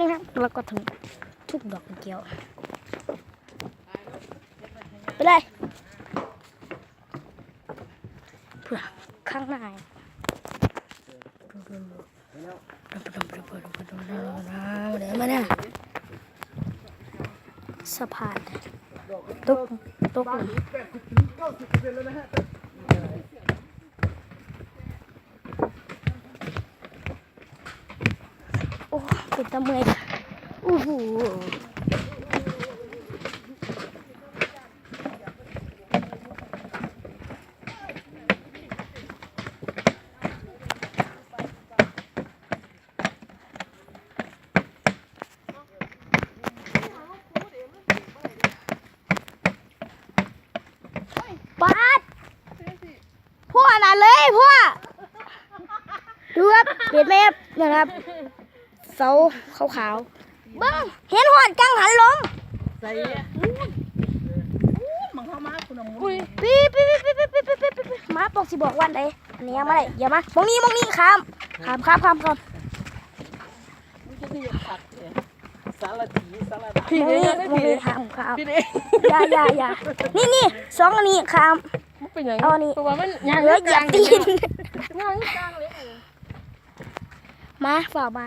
นะครับแล้วก็ถึงทุกดอกเกี่ยวไปเลยเพื่อข้างในเดี๋ยวมาเนี่ยสะพานตุกตุกโอ้ปิดตะเมอยอู้หูปัดพ่อน่ะเลยพ่อดูครับเห็นไหมครับนะครับ เสาขาวๆเบิ้งเห็นหอดกังหันลงใส่มันเข้ามาคุณน้องปีปีปีปีปีปีปีปีปีมาปอกสิบอกวันใดอันนี้ยังไม่ได้อย่ามามองนี้มองนี้ข้ามข้ามข้ามข้ามข้ามมันจะที่ขัดเนี่ยสารถีสารมองนี้มองนี้ข้ามข้ามพี่เด็กอย่าอย่าอย่านี่นี่สองอันนี้ข้ามมันเป็นหยังเอาอันนี้เพราะว่ามันเหลือเหยียบตีนงานกลางเลยมาฝ่ามา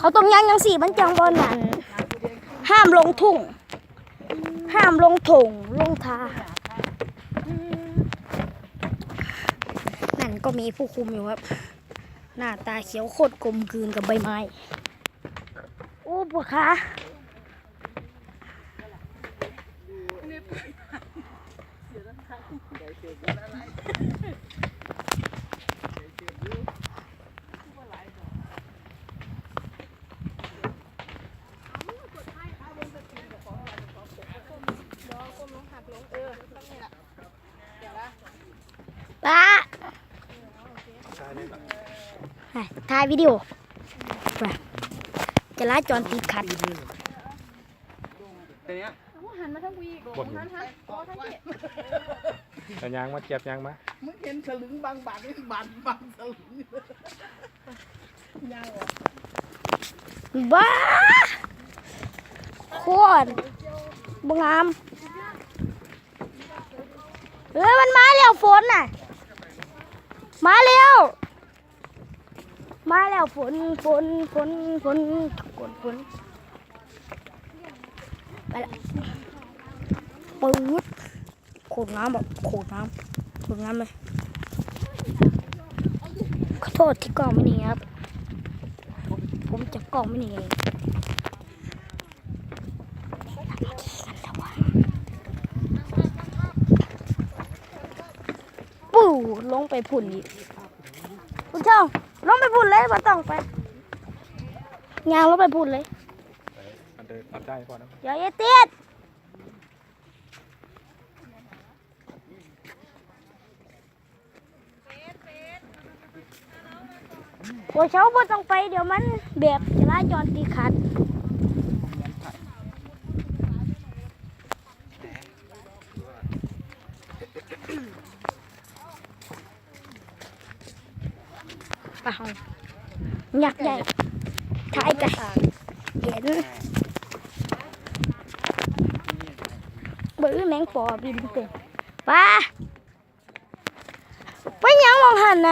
เขาต้องย่างยังสิมันจังบอนั่นห้ามลงทุ่ง ห้ามลงถงลงทานั่นก็มีผู้คุมอยู่ครับ หน้าตาเขียวโคตรกลมกลืนกับใบไม้โอ้ปวดขา ตาไปถ่ายวิดีโอไปจะลาจรติดขัดตัวเนี้ยหันมาทั้งวีบดอยู่หันหันอ๋อทั้งวีเอายางมาเจ็บยางมามึงเห็นสลึงบางบาทนี่บาทบางสลึงยาวอะบ้าโคตรบงามเฮ้ยมันมาแล้วฝนน่ะ มาแล้ว มาแล้วฝนฝนฝนฝนฝนฝนไปละปืดขูดน้ำแบบขูดน้ำขูดน้ำเลยขอโทษที่กล้องไม่นี่ครับ ผมจะกล้องไม่นี่เอง ปู่ลงไปผุ่นอีกคุณช่องลงไปผุ่นเลยมาต้องไปยางลงไปผุ่นเลยอันเดินตัดได้พอนะอย่าเยเตียดโอ้เช้าบ่ต้องไปเดี๋ยวมันแบบจราจรตีขัด ปะยักษ์ใหญ่ท้ายไก่เห็นบื้อแมงปอบินเต็มป้าไปยังมองหันไหน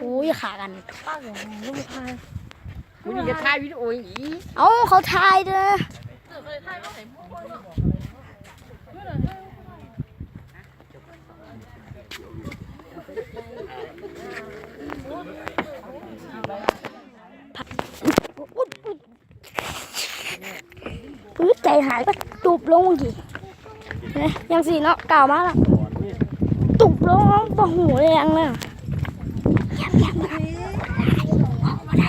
โอ้ยขากันป้าเลยลูกชายมึงจะถ่ายวิดีโออย่างนี้เอาเขาทายเด้อ อุ้ยใจหายก็ตุบลงกี่ยังสีเนาะเก่ามากละตุบลงเบบ่หูเลยยังเลยเงียบเงียบครับบ่ได้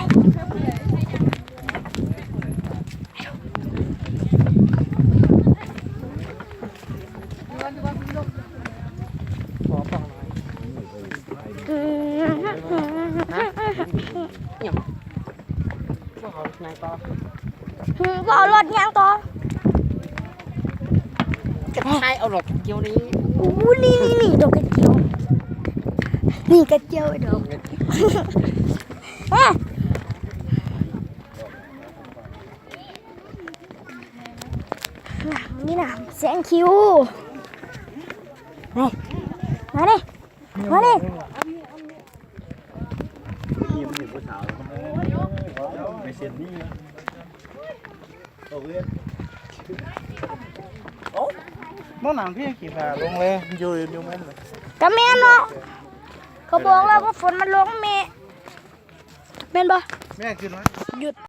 ขอฟังหน่อย อืม ว่าเขางต่ออืมบ่เอารถยังต่อจะใช้เอาหลอดเกี่ยวนี้อู้นี่นี่นี่ดอกกระเจียว นี่กระเจียวดอกเอ๊ะนี่นะแสงคิวนี่มาดิมาดินี่มั นอยู่บนเสาไม่เสียนี่โอ้เว้ยน้องหนังพี่กี่แผลลงเลยอยู่อยู่แม่นเลยกระแม่นเนาะเขาบอกแล้วว่าฝนมันลงเมะเป็นปะแม่ขึ้นไหมหยุด